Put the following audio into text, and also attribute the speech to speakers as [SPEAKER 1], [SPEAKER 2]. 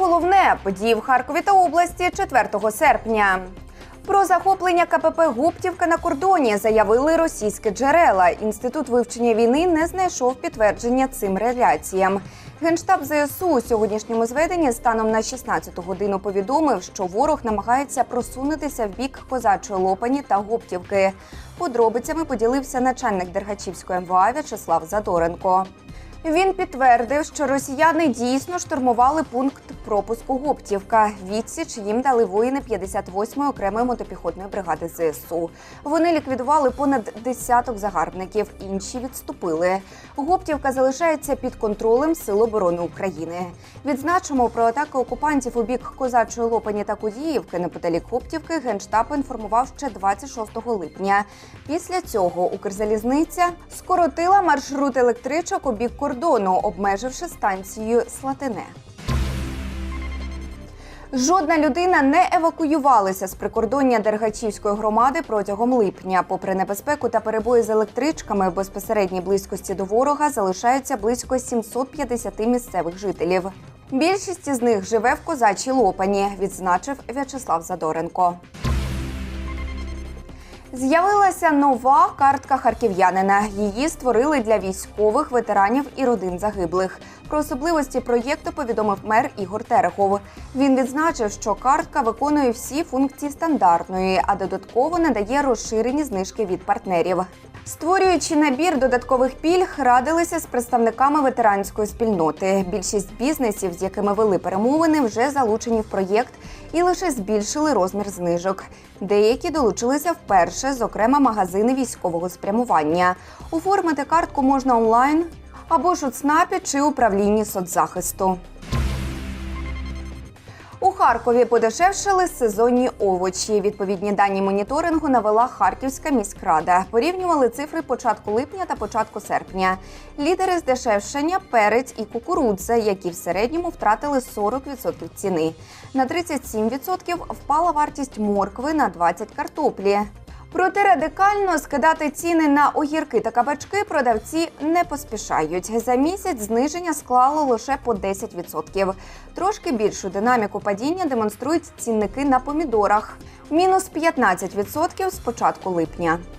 [SPEAKER 1] головне події в Харкові та області 4 серпня. Про захоплення КПП Гуптівка на кордоні заявили російські джерела. Інститут вивчення війни не знайшов підтвердження цим реляціям. Генштаб ЗСУ у сьогоднішньому зведенні станом на 16 годину повідомив, що ворог намагається просунутися в бік козачої лопані та Гуптівки. Подробицями поділився начальник Дергачівської МВА В'ячеслав Задоренко. Він підтвердив, що росіяни дійсно штурмували пункт пропуску Гоптівка. Відсіч їм дали воїни 58-ї окремої мотопіхотної бригади ЗСУ. Вони ліквідували понад десяток загарбників, інші відступили. Гоптівка залишається під контролем Сил оборони України. Відзначимо про атаки окупантів у бік козачої лопані та Кудіївки неподалік Гоптівки. Генштаб інформував ще 26 липня. Після цього Укрзалізниця скоротила маршрут електричок у бік кордону, обмеживши станцію Слатине. Жодна людина не евакуювалася з прикордоння Дергачівської громади протягом липня. Попри небезпеку та перебої з електричками, в безпосередній близькості до ворога залишаються близько 750 місцевих жителів. Більшість із них живе в козачій лопані, відзначив В'ячеслав Задоренко. З'явилася нова картка харків'янина. Її створили для військових, ветеранів і родин загиблих. Про особливості проєкту повідомив мер Ігор Терехов. Він відзначив, що картка виконує всі функції стандартної, а додатково надає розширені знижки від партнерів. Створюючи набір додаткових пільг, радилися з представниками ветеранської спільноти. Більшість бізнесів, з якими вели перемовини, вже залучені в проєкт і лише збільшили розмір знижок. Деякі долучилися вперше, зокрема магазини військового спрямування. Оформити картку можна онлайн або ж у ЦНАПі чи управлінні соцзахисту. Харкові подешевшили сезонні овочі. Відповідні дані моніторингу навела Харківська міськрада. Порівнювали цифри початку липня та початку серпня. Лідери здешевшення перець і кукурудза, які в середньому втратили 40% ціни. На 37% впала вартість моркви на 20 картоплі. Проте радикально скидати ціни на огірки та кабачки продавці не поспішають. За місяць зниження склало лише по 10%. Трошки більшу динаміку падіння демонструють цінники на помідорах мінус 15% з початку липня.